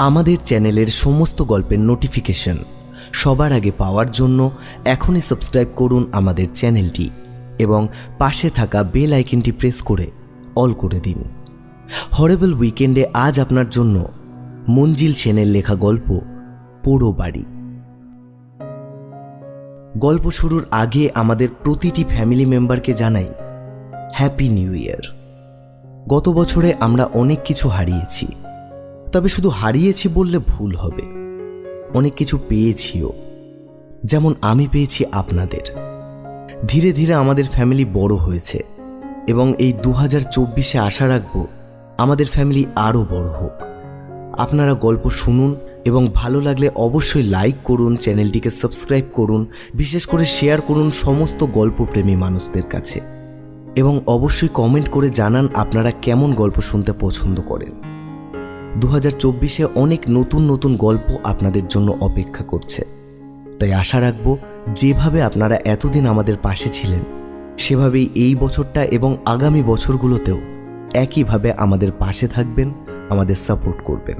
আমাদের চ্যানেলের সমস্ত গল্পের নোটিফিকেশন সবার আগে পাওয়ার জন্য এখনই সাবস্ক্রাইব করুন আমাদের চ্যানেলটি এবং পাশে থাকা বেল আইকনটি প্রেস করে অল করে দিন। হরেবল উইকেন্ডে আজ আপনার জন্য মঞ্জিল সেনের লেখা গল্প, পোড়ো বাড়ি। গল্প শুরুর আগে আমাদের প্রতিটি ফ্যামিলি মেম্বারকে জানাই হ্যাপি নিউ ইয়ার গত বছরে আমরা অনেক কিছু হারিয়েছি। তবে শুধু হারিয়েছি বললে ভুল হবে। অনেক কিছু পেয়েছিও। যেমন আমি পেয়েছি আপনাদের। ধীরে ধীরে আমাদের ফ্যামিলি বড় হয়েছে এবং এই দু হাজার চব্বিশে আশা রাখব আমাদের ফ্যামিলি আরও বড় হোক। আপনারা গল্প শুনুন এবং ভালো লাগলে অবশ্যই লাইক করুন চ্যানেলটিকে সাবস্ক্রাইব করুন, বিশেষ করে শেয়ার করুন সমস্ত গল্পপ্রেমী মানুষদের কাছে। এবং অবশ্যই কমেন্ট করে জানান আপনারা কেমন গল্প শুনতে পছন্দ করেন। দু হাজার চব্বিশে অনেক নতুন নতুন গল্প আপনাদের জন্য অপেক্ষা করছে। তাই আশা রাখব, যেভাবে আপনারা এতদিন আমাদের পাশে ছিলেন, সেভাবেই এই বছরটা এবং আগামী বছরগুলোতেও একইভাবে আমাদের পাশে থাকবেন, আমাদের সাপোর্ট করবেন।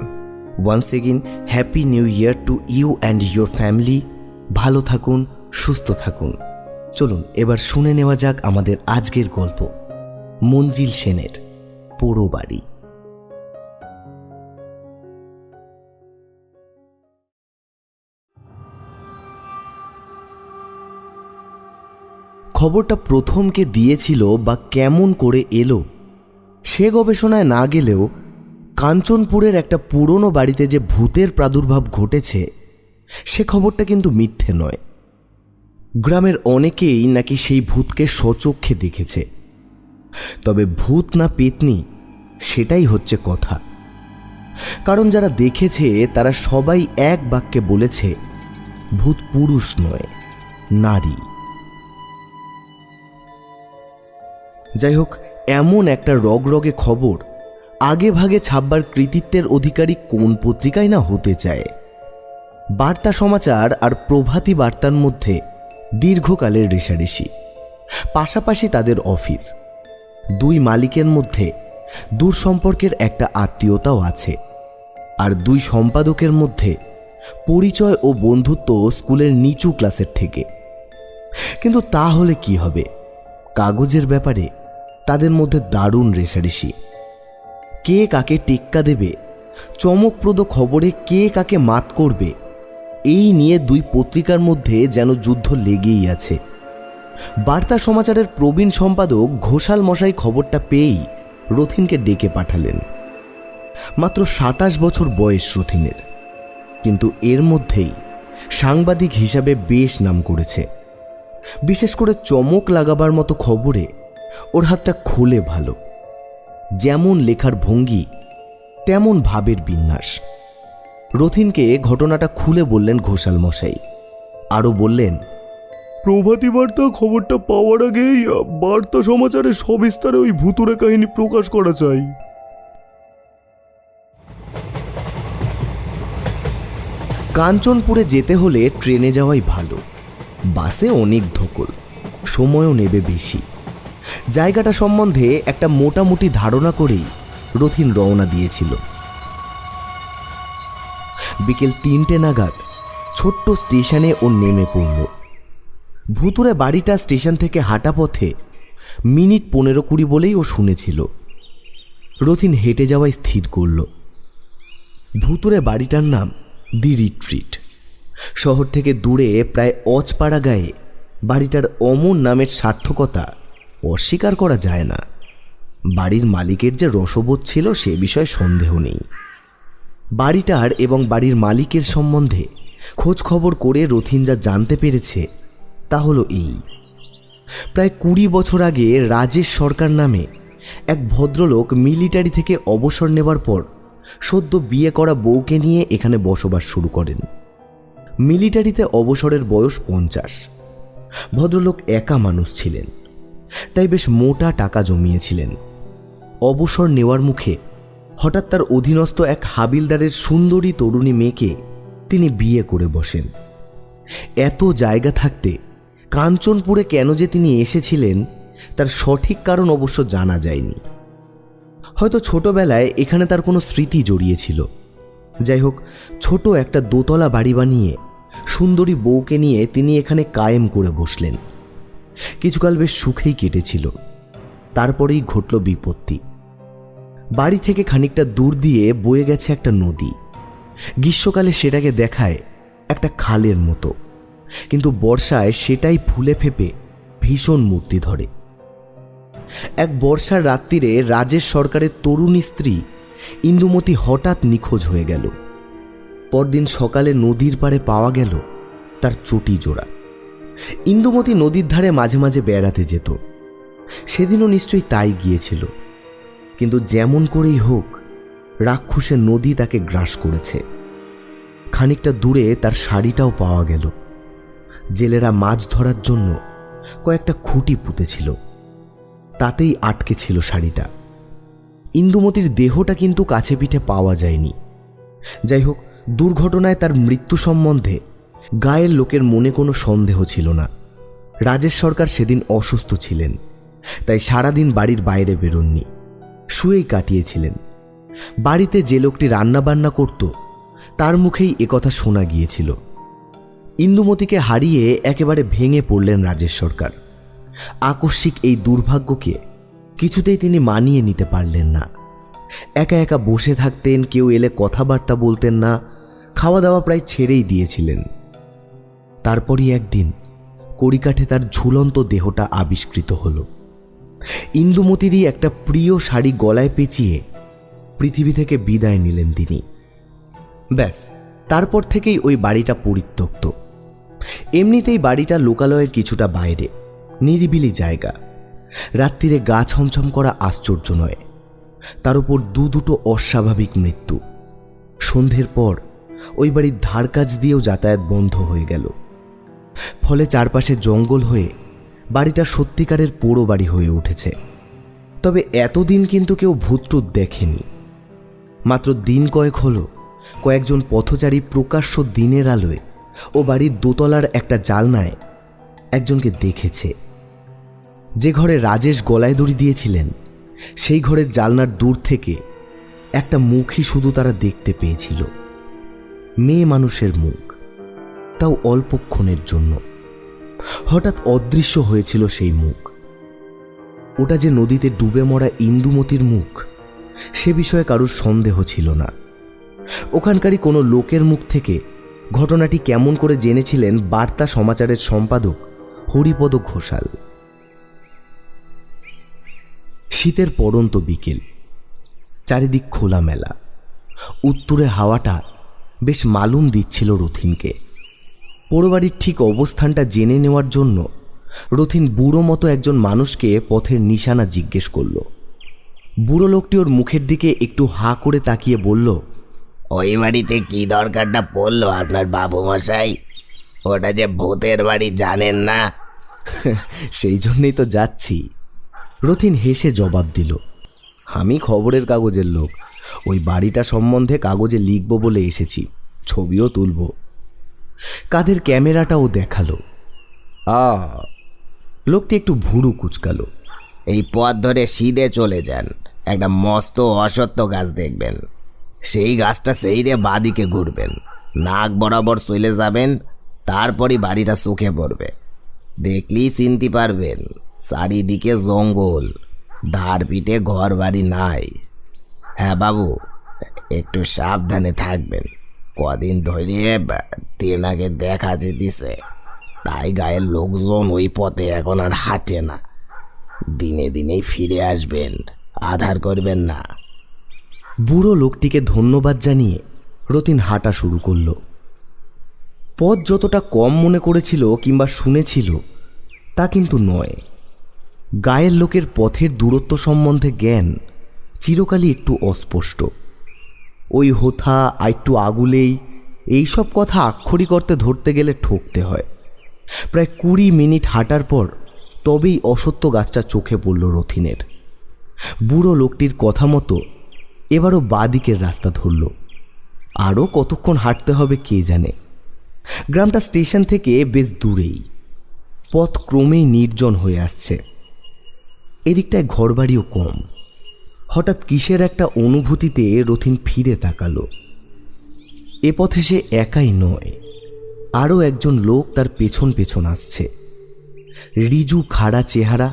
Once again happy new year to you and your family ভালো থাকুন, সুস্থ থাকুন। চলুন, এবার শুনে নেওয়া যাক আমাদের আজকের গল্প। মঞ্জিল সেনের, পোড়ো বাড়ি। খবরটা প্রথমকে দিয়েছিল বা কেমন করে এলো, সে গবেষণায় না গেলেও কাঞ্চনপুরের একটা পুরনো বাড়িতে যে ভূতের প্রাদুর্ভাব ঘটেছে, সে খবরটা কিন্তু মিথ্যে নয়। গ্রামের অনেকেই নাকি সেই ভূতকে স্বচক্ষে দেখেছে। তবে ভূত না পেতনি, সেটাই হচ্ছে কথা। কারণ যারা দেখেছে, তারা সবাই এক বাক্যে বলেছে, ভূত পুরুষ নয়, নারী। যাই হোক এমন একটা রগরগে খবর আগে ভাগে ছাপবার কৃতিত্বের অধিকারী কোন পত্রিকায় না হতে চায়। বার্তা সমাচার আর প্রভাতী বার্তার মধ্যে দীর্ঘকালের রেশারেশি, পাশাপাশি তাদের অফিস। দুই মালিকের মধ্যে দূর সম্পর্কের একটা আত্মীয়তাও আছে, আর দুই সম্পাদকের মধ্যে পরিচয় ও বন্ধুত্ব স্কুলের নিচু ক্লাসের থেকে। কিন্তু তাহলে কি হবে? কাগজের ব্যাপারে তাদের মধ্যে দারুণ রেশারেশি। কে কাকে টেক্কা দেবে, চমকপ্রদ খবরে কে কাকে মাত করবে, এই নিয়ে দুই পত্রিকার মধ্যে যেন যুদ্ধ লেগেই আছে। বার্তা সমাচারের প্রবীণ সম্পাদক ঘোষাল মশাই খবরটা পেয়েই রথিনকে ডেকে পাঠালেন। মাত্র সাতাশ বছর বয়স রথিনের। কিন্তু এর মধ্যেই সাংবাদিক হিসাবে বেশ নাম করেছে। বিশেষ করে চমক লাগাবার মতো খবরে ওর হাতটা খুলে ভালো। যেমন লেখার ভঙ্গি তেমন ভাবের বিন্যাস। রথিনকে ঘটনাটা খুলে বললেন ঘোষাল মশাই। আরও বললেন প্রভাতী বার্তা খবরটা পাওয়ার আগেই বার্তা সমাচারে সবিস্তারে ওই ভুতুরে কাহিনী প্রকাশ করা চাই। কাঞ্চনপুরে যেতে হলে ট্রেনে যাওয়াই ভালো। বাসে অনেক ধকল সময়ও নেবে বেশি। জায়গাটা সম্বন্ধে একটা মোটামুটি ধারণা করেই রথিন রওনা দিয়েছিল। বিকেল তিনটে নাগাদ ছোট্ট স্টেশনে ও নেমে পড়ল। ভুতুরে বাড়িটা স্টেশন থেকে হাঁটা পথে মিনিট পনেরো কুড়ি বলেই ও শুনেছিল। রথিন হেঁটে যাওয়াই স্থির করল। ভুতুরে বাড়িটার নাম দি রিট্রিট। শহর থেকে দূরে প্রায় অজপাড়া গায়ে বাড়িটার অমন নামের সার্থকতা অস্বীকার করা যায় না। বাড়ির মালিকের যে রসবোধ ছিল সে বিষয়ে সন্দেহ নেই। বাড়িটার এবং বাড়ির মালিকের সম্বন্ধে খোঁজ খবর করে রথিন যা জানতে পেরেছে তা হলো এই। প্রায় কুড়ি বছর আগে রাজেশ সরকার নামে এক ভদ্রলোক মিলিটারি থেকে অবসর নেবার পর সদ্য বিয়ে করা বউকে নিয়ে এখানে বসবাস শুরু করেন। মিলিটারিতে অবসরের বয়স পঞ্চাশ। ভদ্রলোক একা মানুষ ছিলেন। তাই বেশ মোটা টাকা জমিয়েছিলেন। অবসর নেওয়ার মুখে হঠাৎ তার অধীনস্থ এক হাবিলদারের সুন্দরী তরুণী মেয়েকে তিনি বিয়ে করে বসেন। এত জায়গা থাকতে কাঞ্চনপুরে কেন যে তিনি এসেছিলেন তার সঠিক কারণ অবশ্য জানা যায়নি। হয়তো ছোটবেলায় এখানে তার কোনো স্মৃতি জড়িয়েছিল। যাই হোক, ছোট একটা দোতলা বাড়ি বানিয়ে সুন্দরী বউকে নিয়ে তিনি এখানে কায়েম করে বসলেন। কিছুকাল বেশ সুখেই কেটেছিল। তারপরেই ঘটল বিপত্তি। বাড়ি থেকে খানিকটা দূর দিয়ে বয়ে গেছে একটা নদী। গ্রীষ্মকালে সেটাকে দেখায় একটা খালের মতো। কিন্তু বর্ষায় সেটাই ফুলে ফেপে ভীষণ মূর্তি ধরে। এক বর্ষার রাত্রিরে রাজেশ সরকারের তরুণী স্ত্রী ইন্দুমতি হঠাৎ নিখোঁজ হয়ে গেল। পরদিন সকালে নদীর পাড়ে পাওয়া গেল তার চটি জোড়া। ইন্দুমতি নদীর ধারে মাঝে মাঝে বেড়াতে যেত। সেদিনও নিশ্চয়ই তাই গিয়েছিল। কিন্তু যেমন করেই হোক রাক্ষসে নদী তাকে গ্রাস করেছে। খানিকটা দূরে তার শাড়িটাও পাওয়া গেল। জেলেরা মাছ ধরার জন্য কয়েকটা খুঁটি পুঁতেছিল। তাতেই আটকে ছিল শাড়িটা। ইন্দুমতির দেহটা কিন্তু কাছে পিঠে পাওয়া যায়নি। যাই হোক, দুর্ঘটনায় তার মৃত্যু সম্বন্ধে গায়ের লোকের মনে কোনো সন্দেহ ছিল না। রাজেশ সরকার সেদিন অসুস্থ ছিলেন, তাই সারাদিন বাড়ির বাইরে বেরোননি। শুয়েই কাটিয়েছিলেন। বাড়িতে যে লোকটি রান্নাবান্না করত, তার মুখেই একথা শোনা গিয়েছিল। ইন্দুমতিকে হারিয়ে একেবারে ভেঙে পড়লেন রাজেশ সরকার। আকস্মিক এই দুর্ভাগ্যকে কিছুতেই তিনি মানিয়ে নিতে পারলেন না। একা একা বসে থাকতেন, কেউ এলে কথাবার্তা বলতেন না খাওয়া দাওয়া প্রায় ছেড়েই দিয়েছিলেন। তারপরই একদিন কড়িকাঠে তার ঝুলন্ত দেহটা আবিষ্কৃত হলো। ইন্দুমতিরই একটা প্রিয় শাড়ি গলায় পেঁচিয়ে পৃথিবী থেকে বিদায় নিলেন তিনি। ব্যাস, তারপর থেকেই ওই বাড়িটা পরিত্যক্ত। এমনিতেই বাড়িটা লোকালয়ের কিছুটা বাইরে, নিরিবিলি জায়গা। রাত্রিরে গা ছমছম করা আশ্চর্য নয়। তার উপর দু দুটো অস্বাভাবিক মৃত্যু। সন্ধ্যের পর ওই বাড়ির ধার কাজ দিয়েও যাতায়াত বন্ধ হয়ে গেল। ফলে চারপাশে জঙ্গল হয়ে বাড়িটা সত্যিকারের পোড়ো বাড়ি হয়ে উঠেছে। তবে এতদিন কিন্তু কেউ ভূতটুত দেখেনি। মাত্র দিন কয়েক হলো কয়েকজন পথচারী প্রকাশ্য দিনের আলোয় ও বাড়ির দোতলার একটা জালনায় একজনকে দেখেছে। যে ঘরে রাজেশ গলায় দড়ি দিয়েছিলেন, সেই ঘরের জালনার দূর থেকে একটা মুখই শুধু তারা দেখতে পেয়েছিল। মেয়ে মানুষের মুখ। তাও অল্পক্ষণের জন্য। হঠাৎ অদৃশ্য হয়েছিল সেই মুখ। ওটা যে নদীতে ডুবে মরা ইন্দুমতির মুখ, সে বিষয়ে কারুর সন্দেহ ছিল না। ওখানকারই কোনো লোকের মুখ থেকে ঘটনাটি কেমন করে জেনেছিলেন বার্তা সমাচারের সম্পাদক হরিপদ ঘোষাল। শীতের পড়ন্ত বিকেল, চারিদিক খোলামেলা। উত্তরে হাওয়াটা বেশ মালুম দিচ্ছিল রথিনকে। পোড়োবাড়ির ঠিক অবস্থানটা জেনে নেওয়ার জন্য রথিন বুড়ো মতো একজন মানুষকে পথের নিশানা জিজ্ঞেস করল। বুড়ো লোকটি ওর মুখের দিকে একটু হা করে তাকিয়ে বলল ওই বাড়িতে কি দরকারটা পড়ল আপনার বাবু মশাই ওটা যে ভূতের বাড়ি জানেন না? সেই জন্যই তো যাচ্ছি। রথিন হেসে জবাব দিল আমি খবরের কাগজের লোক। ওই বাড়িটা সম্বন্ধে কাগজে লিখব বলে এসেছি ছবিও তুলব। কাদের ক্যামেরাটাও দেখাল। আ। লোকটি একটু ভুরু কুচকালো। এই পথ ধরে সিধে চলে যান। একটা মস্ত অসত্য গাছ দেখবেন। সেই গাছটা সেই রে বাদিকে ঘুরবেন। নাক বরাবর চলে যাবেন তারপরই বাড়িটা সুখে পড়বে। দেখলেই চিনতে পারবেন চারিদিকে জঙ্গল। ধার পিঠে ঘর বাড়ি নাই। হ্যাঁ বাবু একটু সাবধানে থাকবেন। কদিন ধরে তেনাকে দেখা যেতেছে তাই গায়ের লোকজন ওই পথে এখন আর হাঁটে না। দিনে দিনেই ফিরে আসবেন, আধার করবেন না। বুড়ো লোকটিকে ধন্যবাদ জানিয়ে রতিন হাঁটা শুরু করল। পথ যতটা কম মনে করেছিল কিংবা শুনেছিল, তা কিন্তু নয়। গায়ের লোকের পথের দূরত্ব সম্বন্ধে জ্ঞান চিরকালই একটু অস্পষ্ট। ওই হোথা আইটু আগুলেই এইসব কথা আক্ষরিক অর্থে ধরতে গেলে ঠকতে হয়। প্রায় কুড়ি মিনিট হাঁটার পর তবেই অসত্য গাছটা চোখে পড়ল রথিনের। বুড়ো লোকটির কথা মতো এবারও বাদিকের রাস্তা ধরল। আরও কতক্ষণ হাঁটতে হবে কে জানে। গ্রামটা স্টেশন থেকে বেশ দূরেই। পথ ক্রমেই নির্জন হয়ে আসছে। এদিকটায় ঘরবাড়িও কম। হঠাৎ কিসের একটা অনুভূতিতে রথিন ফিরে তাকালো। এ পথে সে একাই নয়, আরও একজন লোক তার পেছন পেছন আসছে। রিজু খাড়া চেহারা,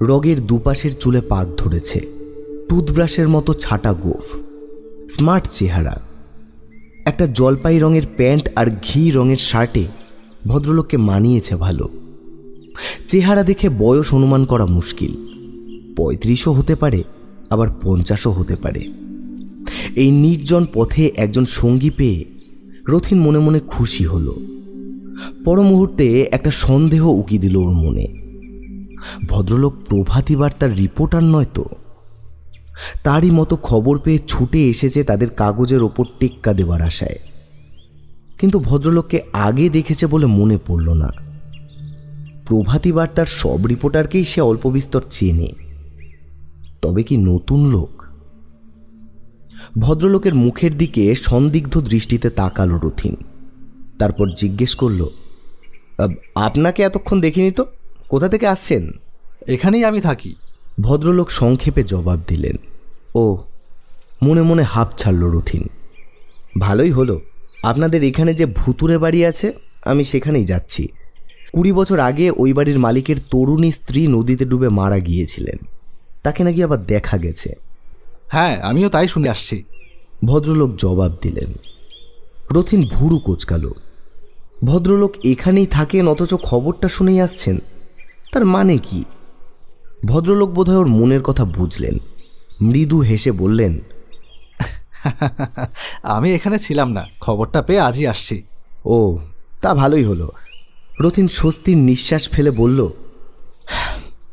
রগের দুপাশের চুলে পাক ধরেছে, টুথব্রাশের মতো ছাটা গোফ, স্মার্ট চেহারা। একটা জলপাই রঙের প্যান্ট আর ঘি রঙের শার্টে ভদ্রলোককে মানিয়েছে ভালো। চেহারা দেখে বয়স অনুমান করা মুশকিল, পঁয়ত্রিশও হতে পারে আবার পঞ্চাশও হতে পারে। এই নির্জন পথে একজন সঙ্গী পেয়ে রথিন মনে মনে খুশি হলো। পর মুহূর্তে একটা সন্দেহ উকি দিল ওর মনে। ভদ্রলোক প্রভাতী বার্তার রিপোর্টার নয় তো? তারই মতো খবর পেয়ে ছুটে এসেছে তাদের কাগজের ওপর টেক্কা দেওয়ার আশায়। কিন্তু ভদ্রলোককে আগে দেখেছে বলে মনে পড়ল না। প্রভাতী বার্তার সব রিপোর্টারকেই সে অল্প বিস্তর চেনে। তবে কি নতুন লোক? ভদ্রলোকের মুখের দিকে সন্দিগ্ধ দৃষ্টিতে তাকালো রথিন। তারপর জিজ্ঞেস করল আপনাকে এতক্ষণ দেখিনি তো? কোথা থেকে আসছেন? এখানেই আমি থাকি। ভদ্রলোক সংক্ষেপে জবাব দিলেন ও মনে মনে হাঁপ ছাড়ল রথিন। ভালোই হলো আপনাদের এখানে যে ভুতুরে বাড়ি আছে আমি সেখানেই যাচ্ছি। কুড়ি বছর আগে ওই বাড়ির মালিকের তরুণী স্ত্রী নদীতে ডুবে মারা গিয়েছিলেন। তাকে নাকি আবার দেখা গেছে। হ্যাঁ আমিও তাই শুনে আসছি। ভদ্রলোক জবাব দিলেন। রথিন ভুরু কোচকাল। ভদ্রলোক এখানেই থাকেন অথচ খবরটা শুনেই আসছেন। তার মানে কি? ভদ্রলোক বোধহয় ওর মনের কথা বুঝলেন। মৃদু হেসে বললেন আমি এখানে ছিলাম না খবরটা পেয়ে আজই আসছি। ও তা ভালোই হলো। রথিন স্বস্তির নিঃশ্বাস ফেলে বলল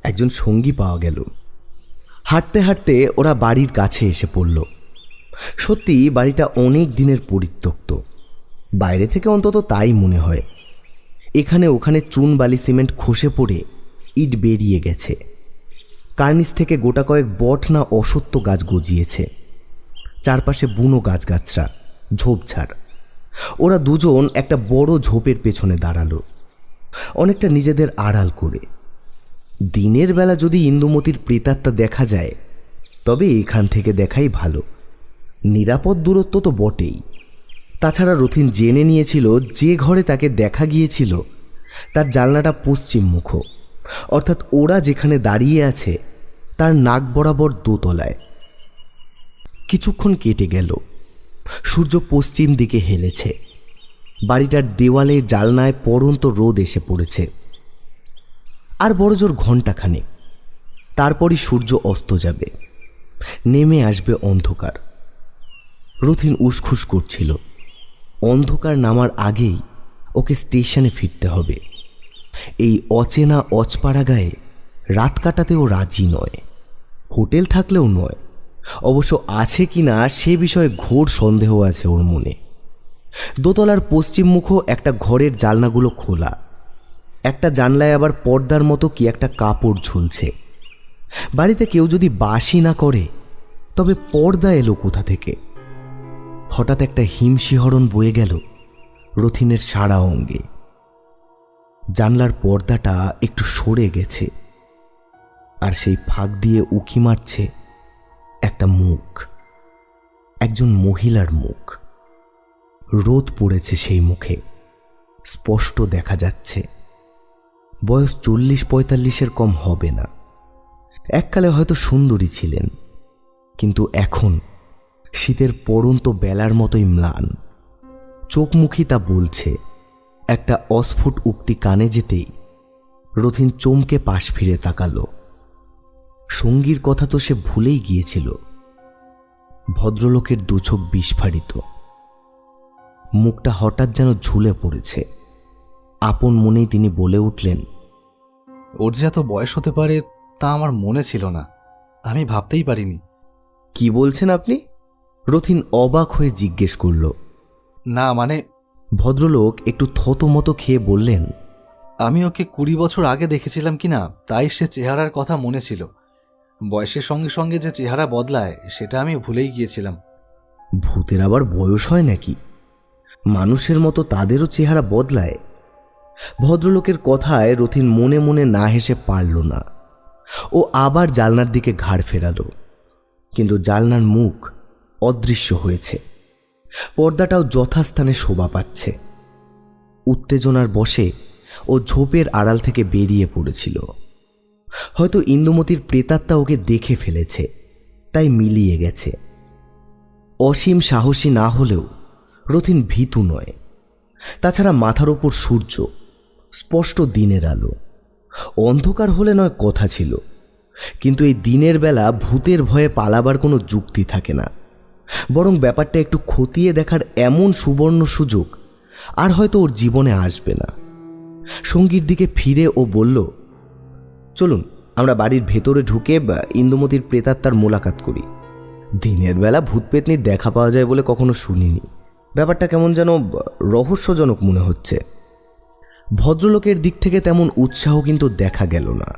একজন সঙ্গী পাওয়া গেল। হাঁটতে হাঁটতে ওরা বাড়ির কাছে এসে পড়ল। সত্যি, বাড়িটা অনেক দিনের পরিত্যক্ত। বাইরে থেকে অন্তত তাই মনে হয়। এখানে ওখানে চুন, বালি, সিমেন্ট খসে পড়ে ইট বেরিয়ে গেছে। কার্নিস থেকে গোটা কয়েক বট না অসত্য গাছ গজিয়েছে। চারপাশে বুনো গাছগাছরা, ঝোপঝাড়। ওরা দুজন একটা বড় ঝোপের পেছনে দাঁড়াল। অনেকটা নিজেদের আড়াল করে। দিনের বেলা যদি ইন্দুমতির প্রেতাত্মা দেখা যায়, তবে এখান থেকে দেখাই ভালো। নিরাপদ দূরত্ব তো বটেই। তাছাড়া রথিন জেনে নিয়েছিল, যে ঘরে তাকে দেখা গিয়েছিল, তার জানলাটা পশ্চিম মুখ। অর্থাৎ ওরা যেখানে দাঁড়িয়ে আছে, তার নাক বরাবর দোতলায়। কিছুক্ষণ কেটে গেল। সূর্য পশ্চিম দিকে হেলেছে। বাড়িটার দেওয়ালে, জালনায় পড়ন্ত রোদ এসে পড়েছে। আর বড়জোর ঘণ্টাখানে তারপরই সূর্য অস্ত যাবে। নেমে আসবে অন্ধকার। রথিন উসখুস করছিল। অন্ধকার নামার আগেই ওকে স্টেশনে ফিরতে হবে। এই অচেনা অচপাড়া গায়ে রাত কাটাতেও রাজি নয়। হোটেল থাকলেও নয়। অবশ্য আছে কি না সে বিষয়ে ঘোর সন্দেহ আছে ওর মনে। দোতলার পশ্চিম পশ্চিমমুখ একটা ঘরের জালনাগুলো খোলা। একটা জানলায় আবার পর্দার মতো কি একটা কাপড় ঝুলছে। বাড়িতে কেউ যদি বাসি না করে, তবে পর্দা এলো কোথা থেকে? হঠাৎ একটা হিমশিহরণ বয়ে গেল রথিনের সারা অঙ্গে। জানলার পর্দাটা একটু সরে গেছে, আর সেই ফাঁক দিয়ে উকি মারছে একটা মুখ, একজন মহিলার মুখ। রোদ পড়েছে সেই মুখে, স্পষ্ট দেখা যাচ্ছে। বয়স চল্লিশ পঁয়তাল্লিশের কম হবে না। এককালে হয়তো সুন্দরী ছিলেন, কিন্তু এখন শীতের পড়ন্ত বেলার মতোই ম্লান। চোখমুখী তা বলছে, একটা অস্ফুট উক্তি কানে যেতেই রথিন চমকে পাশ ফিরে তাকালো। সঙ্গীর কথা তো সে ভুলেই গিয়েছিল। ভদ্রলোকের দুচোখ বিস্ফারিত। মুখটা হঠাৎ যেন ঝুলে পড়েছে। আপন মনেই তিনি বলে উঠলেন ওর যে এত বয়স হতে পারে তা আমার মনে ছিল না। আমি ভাবতেই পারিনি। কি বলছেন আপনি? রথিন অবাক হয়ে জিজ্ঞেস করল। না মানে ভদ্রলোক একটু থতমতো খেয়ে বললেন আমি ওকে কুড়ি বছর আগে দেখেছিলাম কিনা তাই সে চেহারার কথা মনে ছিল। বয়সের সঙ্গে সঙ্গে যে চেহারা বদলায় সেটা আমি ভুলেই গিয়েছিলাম। ভূতের আবার বয়স হয় নাকি? মানুষের মতো তাদেরও চেহারা বদলায়। ভদ্রলোকের কথায় রথিন মনে মনে না হেসে পারল না। ও আবার জালনার দিকে ঘাড় ফেরালো। কিন্তু জালনার মুখ অদৃশ্য হয়েছে। পর্দাটাও যথাস্থানে শোভা পাচ্ছে। উত্তেজনার বসে ও ঝোপের আড়াল থেকে বেরিয়ে পড়েছিল। হয়তো ইন্দুমতির প্রেতাত্মা ওকে দেখে ফেলেছে, তাই মিলিয়ে গেছে। অসীম সাহসী না হলেও রথিন ভীতু নয়। তাছাড়া মাথার ওপর সূর্য স্পষ্ট দিনের আলো। অন্ধকার হলে নয় কথা ছিল। কিন্তু এই দিনের বেলা ভূতের ভয়ে পালাবার কোনো যুক্তি থাকে না। বরং ব্যাপারটা একটু খতিয়ে দেখার এমন সুবর্ণ সুযোগ আর হয়তো ওর জীবনে আসবে না। সঙ্গীর দিকে ফিরে ও বলল, চলুন, আমরা বাড়ির ভেতরে ঢুকে ইন্দুমতির প্রেতাত্মার মোলাকাত করি। দিনের বেলা ভূত পেতনির দেখা পাওয়া যায় বলে কখনো শুনিনি। ব্যাপারটা কেমন যেন রহস্যজনক মনে হচ্ছে। ভদ্রলোকের দিক থেকে তেমন উৎসাহ কিন্তু দেখা গেল না।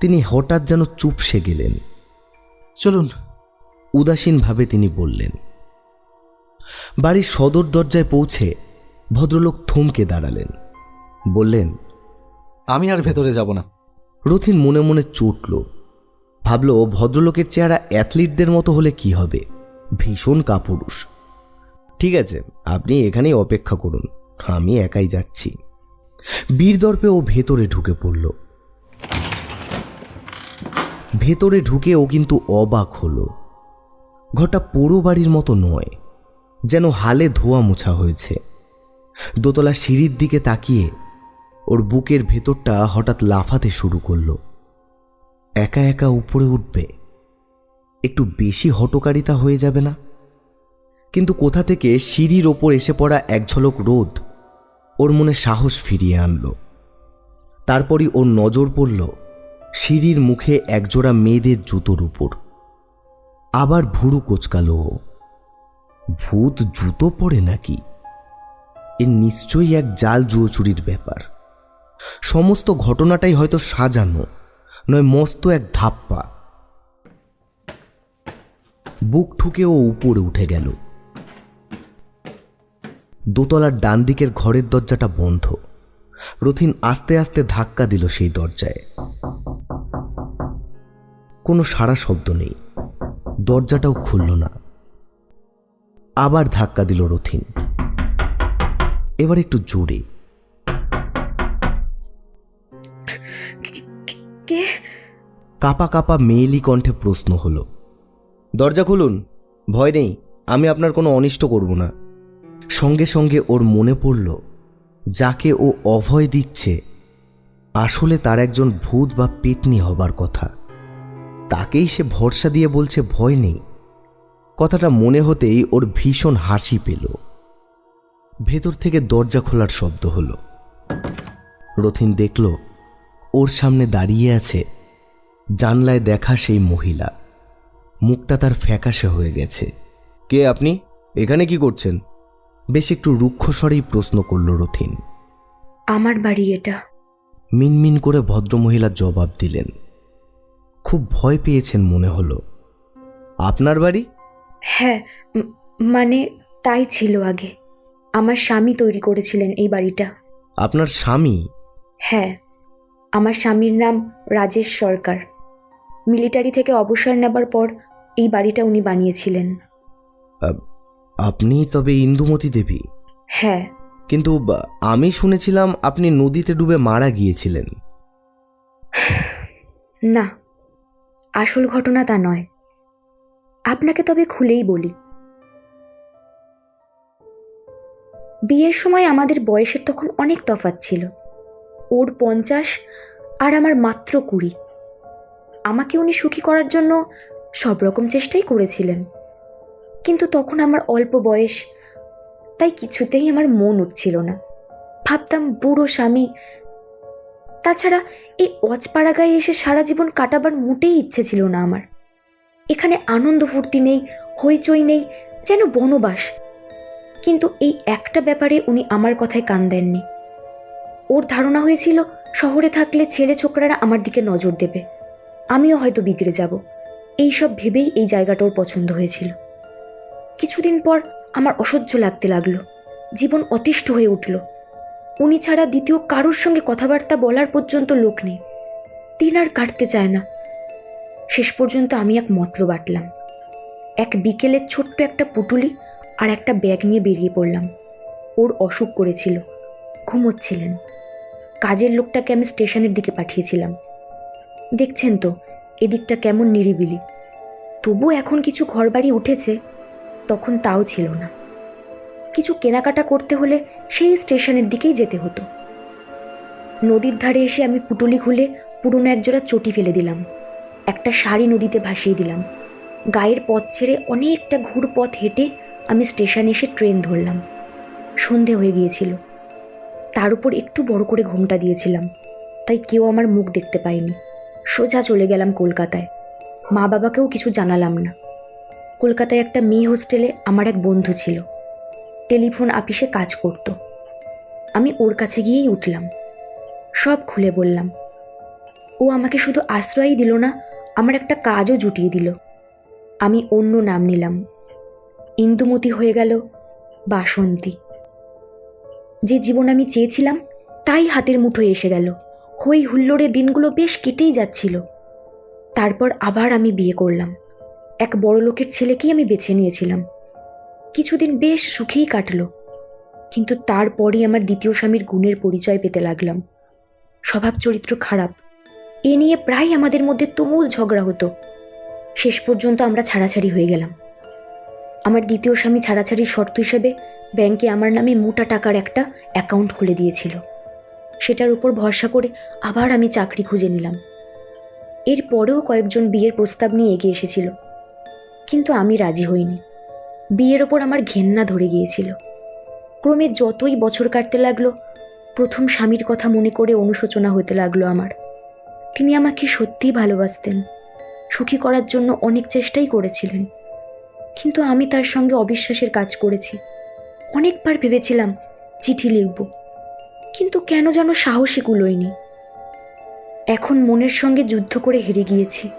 তিনি হঠাৎ যেন চুপসে গেলেন। চলুন। উদাসীনভাবে তিনি বললেন বাড়ির সদর দরজায় পৌঁছে ভদ্রলোক থমকে দাঁড়ালেন। বললেন আমি আর ভেতরে যাব না। রথিন মনে মনে চটল। ভাবল ভদ্রলোকের চেহারা অ্যাথলিটদের মতো হলে কি হবে? ভীষণ কাপুরুষ। ঠিক আছে আপনি এখানেই অপেক্ষা করুন আমি একাই যাচ্ছি। বীরদর্পে ও ভেতরে ঢুকে পড়ল। ভেতরে ঢুকে ও কিন্তু অবাক হলো। ঘরটা পোড়ো বাড়ির মতো নয়, যেন হালে ধোয়া মোছা হয়েছে। দোতলা সিঁড়ির দিকে তাকিয়ে ওর বুকের ভেতরটা হঠাৎ লাফাতে শুরু করল। একা একা উপরে উঠবে, একটু বেশি হটকারিতা হয়ে যাবে না? কিন্তু কোথা থেকে সিঁড়ির ওপর এসে পড়া এক ঝলক রোদ ওর মনে সাহস ফিরিয়ে আনলো। তারপরই ওর নজর পড়ল সিঁড়ির মুখে একজোড়া মেয়েদের জুতোর উপর। আবার ভুরু কোচকালো। ও। ভূত জুতো পরে নাকি? এ নিশ্চয়ই এক জাল জুয়োচুরির ব্যাপার। সমস্ত ঘটনাটাই হয়তো সাজানো, নয় মস্ত এক ধাপ্পা। বুক ঠুকে ও উপরে উঠে গেল। দোতলার ডান দিকের ঘরের দরজাটা বন্ধ। রথিন আস্তে আস্তে ধাক্কা দিল সেই দরজায়। কোনো সারা শব্দ নেই। দরজাটাও খুলল না। আবার ধাক্কা দিল রথিন। এবার একটু জোরে। কাপা কাপা মেয়েলি কণ্ঠে প্রশ্ন হলো। দরজা খুলুন। ভয় নেই। আমি আপনার কোনো অনিষ্ট করব না। সঙ্গে সঙ্গে ওর মনে পড়ল, যাকে ও অভয় দিচ্ছে, আসলে তার একজন ভূত বা পেতনি হবার কথা। তাকেই সে ভরসা দিয়ে বলছে ভয় নেই। কথাটা মনে হতেই ওর ভীষণ হাসি পেল। ভেতর থেকে দরজা খোলার শব্দ হলো। রথিন দেখল, ওর সামনে দাঁড়িয়ে আছে জানলায় দেখা সেই মহিলা। মুখটা তার ফ্যাকাশে হয়ে গেছে। কে আপনি? এখানে কি করছেন? বেশ একটু রুক্ষ স্বরেই প্রশ্ন করল রথিন। আমার বাড়ি এটা। মিনমিন করে ভদ্রমহিলা জবাব দিলেন। খুব ভয় পেয়েছেন মনে হলো। আপনার বাড়ি? হ্যাঁ মানে তাই ছিল আগে। আমার স্বামী তৈরি করেছিলেন এই বাড়িটা। আপনার স্বামী? হ্যাঁ আমার স্বামীর নাম রাজেশ সরকার। মিলিটারি থেকে অবসর নেবার পর এই বাড়িটা উনি বানিয়েছিলেন। আপনি তবে ইন্দুমতী দেবী। হ্যাঁ। কিন্তু বা, আমি শুনেছিলাম আপনি নদীতে ডুবে মারা গিয়েছিলেন। না আসল ঘটনা তা নয়। আপনাকে তবে খুলেই বলি। বিয়ের সময় আমাদের বয়সের তখন অনেক তফাৎ ছিল। ওর পঞ্চাশ আর আমার মাত্র কুড়ি। আমাকে উনি সুখী করার জন্য সব রকম চেষ্টাই করেছিলেন। কিন্তু তখন আমার অল্প বয়স, তাই কিছুতেই আমার মন উঠছিল না। ভাবতাম, বুড়ো স্বামী, তাছাড়া এই অজপাড়াগায় এসে সারা জীবন কাটাবার মোটেই ইচ্ছে ছিল না আমার। এখানে আনন্দ ফুর্তি নেই, হইচই নেই, যেন বনবাস। কিন্তু এই একটা ব্যাপারে উনি আমার কথায় কান দেননি। ওর ধারণা হয়েছিল, শহরে থাকলে ছেলে ছোকরারা আমার দিকে নজর দেবে। আমিও হয়তো বিগড়ে যাব। এই সব ভেবেই এই জায়গাটা ওর পছন্দ হয়েছিল। কিছুদিন পর আমার অসহ্য লাগতে লাগল। জীবন অতিষ্ঠ হয়ে উঠল। উনি ছাড়া দ্বিতীয় কারোর সঙ্গে কথাবার্তা বলার পর্যন্ত লোক নেই। দিন আর কাটতে চায় না। শেষ পর্যন্ত আমি এক মতলব বাটলাম এক বিকেলের ছোট্ট একটা পুটুলি আর একটা ব্যাগ নিয়ে বেরিয়ে পড়লাম। ওর অসুখ করেছিল। ঘুমোচ্ছিলেন। কাজের লোকটাকে আমি স্টেশনের দিকে পাঠিয়েছিলাম। দেখছেন তো, এদিকটা কেমন নিরিবিলি। তবু এখন কিছু ঘরবাড়ি উঠেছে। তখন তাও ছিল না। কিছু কেনাকাটা করতে হলে সেই স্টেশনের দিকেই যেতে হতো। নদীর ধারে এসে আমি পুটুলি খুলে পুরনো একজোড়া চটি ফেলে দিলাম। একটা শাড়ি নদীতে ভাসিয়ে দিলাম। গায়ের পথ ছেড়ে অনেকটা ঘুর পথ হেঁটে আমি স্টেশনে এসে ট্রেন ধরলাম। সন্ধে হয়ে গিয়েছিল। তার উপর একটু বড় করে ঘুমটা দিয়েছিলাম। তাই কেউ আমার মুখ দেখতে পায়নি। সোজা চলে গেলাম কলকাতায়। মা বাবাকেও কিছু জানালাম না। কলকাতায় একটা মেয়ে হোস্টেলে আমার এক বন্ধু ছিল। টেলিফোন আপিসে কাজ করত। আমি ওর কাছে গিয়েই উঠলাম। সব খুলে বললাম, ও আমাকে শুধু আশ্রয়ই দিল না, আমার একটা কাজও জুটিয়ে দিল। আমি অন্য নাম নিলাম, ইন্দুমতি হয়ে গেল বাসন্তী। যে জীবন আমি চেয়েছিলাম, তাই হাতের মুঠোয় এসে গেল। হই হুল্লোড়ে দিনগুলো বেশ কেটেই যাচ্ছিল। তারপর আবার আমি বিয়ে করলাম। এক বড় লোকের ছেলেকেই আমি বেছে নিয়েছিলাম। কিছুদিন বেশ সুখেই কাটলো, কিন্তু তারপরই আমার দ্বিতীয় স্বামীর গুণের পরিচয় পেতে লাগলাম। স্বভাব চরিত্র খারাপ, এ নিয়ে প্রায় আমাদের মধ্যে তুমুল ঝগড়া হতো। শেষ পর্যন্ত আমরা ছাড়াছাড়ি হয়ে গেলাম। আমার দ্বিতীয় স্বামী ছাড়াছাড়ির শর্ত হিসেবে ব্যাংকে আমার নামে মোটা টাকার একটা অ্যাকাউন্ট খুলে দিয়েছিল। সেটার উপর ভরসা করে আবার আমি চাকরি খুঁজে নিলাম। এরপরেও কয়েকজন বিয়ের প্রস্তাব নিয়ে এগিয়ে এসেছিল। কিন্তু আমি রাজি হইনি। বিয়ের ওপর আমার ঘেন্না ধরে গিয়েছিল। ক্রমে যতই বছর কাটতে লাগল, প্রথম স্বামীর কথা মনে করে অনুশোচনা হতে লাগল আমার। তিনি আমাকে সত্যিই ভালোবাসতেন, সুখী করার জন্য অনেক চেষ্টাই করেছিলেন। কিন্তু আমি তার সঙ্গে অবিশ্বাসের কাজ করেছি। অনেকবার ভেবেছিলাম, চিঠি লিখব। কিন্তু কেন যেন সাহসী কুলোয়নি। এখন মনের সঙ্গে যুদ্ধ করে হেরে গিয়েছি।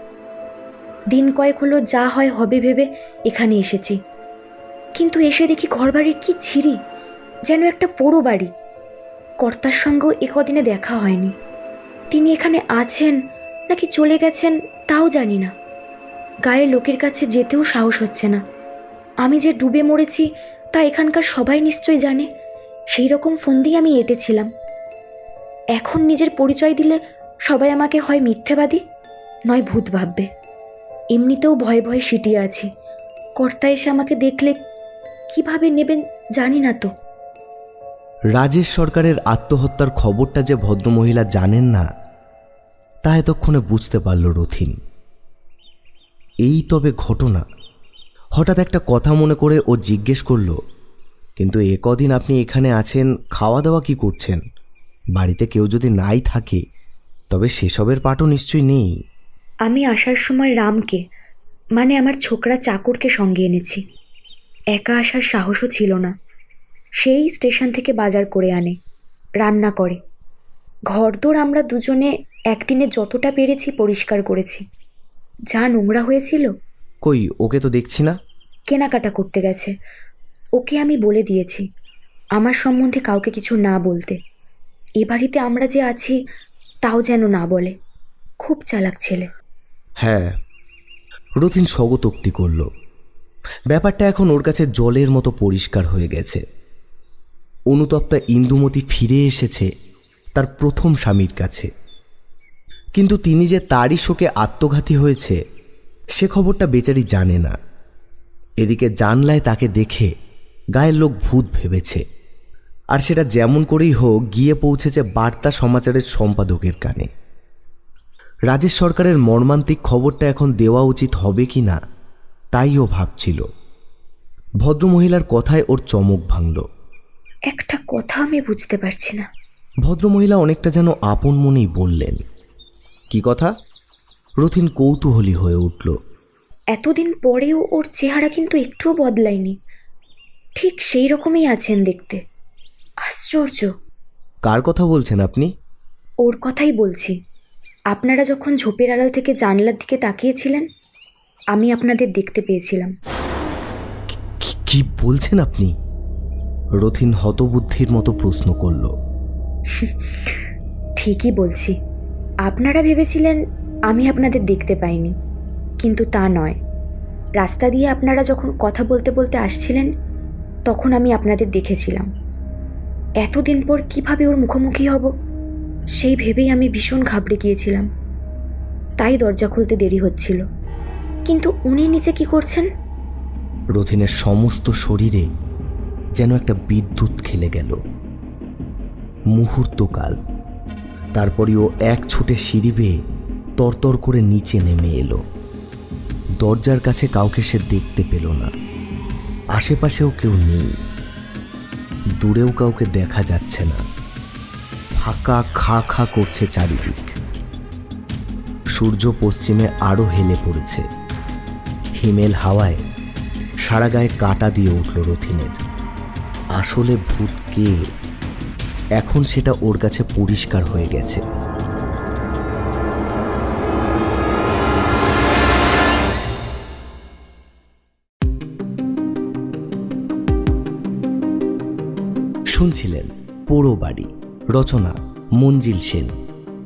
দিন কয়েক হলো যা হয় হবে ভেবে এখানে এসেছি। কিন্তু এসে দেখি ঘরবাড়ির কি ছিঁড়ি যেন একটা পোড়ো বাড়ি। কর্তার সঙ্গেও এ কদিনে দেখা হয়নি। তিনি এখানে আছেন নাকি চলে গেছেন তাও জানি না। গায়ের লোকের কাছে যেতেও সাহস হচ্ছে না। আমি যে ডুবে মরেছি তা এখানকার সবাই নিশ্চয় জানে, সেই রকম ফোন দিয়ে আমি এঁটেছিলাম। এখন নিজের পরিচয় দিলে সবাই আমাকে হয় মিথ্যেবাদী, নয় ভূত ভাববে। এমনিতেও ভয়ে ভয়ে সিটিয়ে আছি। কর্তা এসে আমাকে দেখলে কীভাবে নেবেন জানি না তো। রাজেশ সরকারের আত্মহত্যার খবরটা যে ভদ্রমহিলা জানেন না, তা এতক্ষণে বুঝতে পারল রথিন। এই তবে ঘটনা। হঠাৎ একটা কথা মনে করে ও জিজ্ঞেস করল, কিন্তু এ কদিন আপনি এখানে আছেন খাওয়া দাওয়া কি করছেন? বাড়িতে কেউ যদি নাই থাকে, তবে সেসবের পাটও নিশ্চয়ই নেই। আমি আসার সময় রামকে মানে আমার ছোকরা চাকরকে সঙ্গে এনেছি। একা আসার সাহসও ছিল না। সেই স্টেশন থেকে বাজার করে আনে রান্না করে। ঘরদোর আমরা দুজনে একদিনে যতটা পেরেছি পরিষ্কার করেছি। যা নোংরা হয়েছিল? কই ওকে তো দেখছি না? কেনাকাটা করতে গেছে। ওকে আমি বলে দিয়েছি আমার সম্বন্ধে কাউকে কিছু না বলতে। এ বাড়িতে আমরা যে আছি তাও যেন না বলে। খুব চালাক ছেলে। হ্যাঁ। রথিন স্বগতোক্তি করল। ব্যাপারটা এখন ওর কাছে জলের মতো পরিষ্কার হয়ে গেছে। অনুতপ্তা ইন্দুমতি ফিরে এসেছে তার প্রথম স্বামীর কাছে। কিন্তু তিনি যে তারই শোকে আত্মঘাতী হয়েছে, সে খবরটা বেচারি জানে না। এদিকে জানলায় তাকে দেখে গায়ের লোক ভূত ভেবেছে। আর সেটা যেমন করেই হোক গিয়ে পৌঁছেছে বার্তা সমাচারের সম্পাদকের কানে। রাজেশ সরকারের মর্মান্তিক খবরটা এখন দেওয়া উচিত হবে কি না তাই ও ভাবছিল। ভদ্রমহিলার কথায় ওর চমক ভাঙল। একটা কথা আমি বুঝতে পারছি না। ভদ্রমহিলা অনেকটা যেন আপন মনেই বললেন কি কথা? রথিন কৌতূহলী হয়ে উঠল। এতদিন পরেও ওর চেহারা কিন্তু একটুও বদলায়নি। ঠিক সেই রকমই আছেন দেখতে। আশ্চর্য। কার কথা বলছেন আপনি? ওর কথাই বলছি। আপনারা যখন ঝোপের আড়াল থেকে জানলার দিকে তাকিয়েছিলেন আমি আপনাদের দেখতে পেয়েছিলাম। কি- বলছেন আপনি? রথিন হতবুদ্ধির মতো প্রশ্ন করল। ঠিকই বলছি। আপনারা ভেবেছিলেন আমি আপনাদের দেখতে পাইনি কিন্তু তা নয়। রাস্তা দিয়ে আপনারা যখন কথা বলতে বলতে আসছিলেন তখন আমি আপনাদের দেখেছিলাম। এতদিন পর কীভাবে ওর মুখোমুখি হব? সেই ভেবেই আমি ভীষণ ঘাবড়ে গিয়েছিলাম। তাই দরজা খুলতে দেরি হচ্ছিল। কিন্তু উনি নিচে কি করছেন? রথিনের সমস্ত শরীরে যেন একটা বিদ্যুৎ খেলে গেল। মুহূর্তকাল। তারপরই ও এক ছুটে সিঁড়ি বেয়ে তরতর করে নিচে নেমে এলো। দরজার কাছে কাউকে সে দেখতে পেল না। আশেপাশেও কেউ নেই। দূরেও কাউকে দেখা যাচ্ছে না। ফাঁকা খা খা করছে চারিদিক। সূর্য পশ্চিমে আরও হেলে পড়েছে। হিমেল হাওয়ায় সারা গায়ে কাটা দিয়ে উঠল রথিনের। আসলে ভূত কে? এখন সেটা ওর কাছে পরিষ্কার হয়ে গেছে। শুনছিলেন পোড়ো বাড়ি। রচনা মঞ্জিল সেন।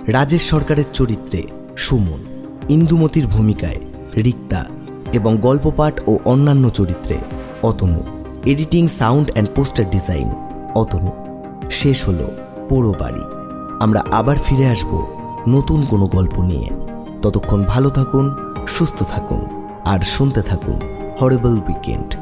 রাজেশ সরকারের চরিত্রে সুমন। ইন্দুমতির ভূমিকায় রিক্তা এবং গল্প পাঠ ও অন্যান্য চরিত্রে Atanu. Editing, sound and poster design Atanu. শেষ হলো পোড়ো বাড়ি। আমরা আবার ফিরে আসব নতুন কোনো গল্প নিয়ে। ততক্ষণ ভালো থাকুন, সুস্থ থাকুন আর শুনতে থাকুন হরেবল উইকেন্ড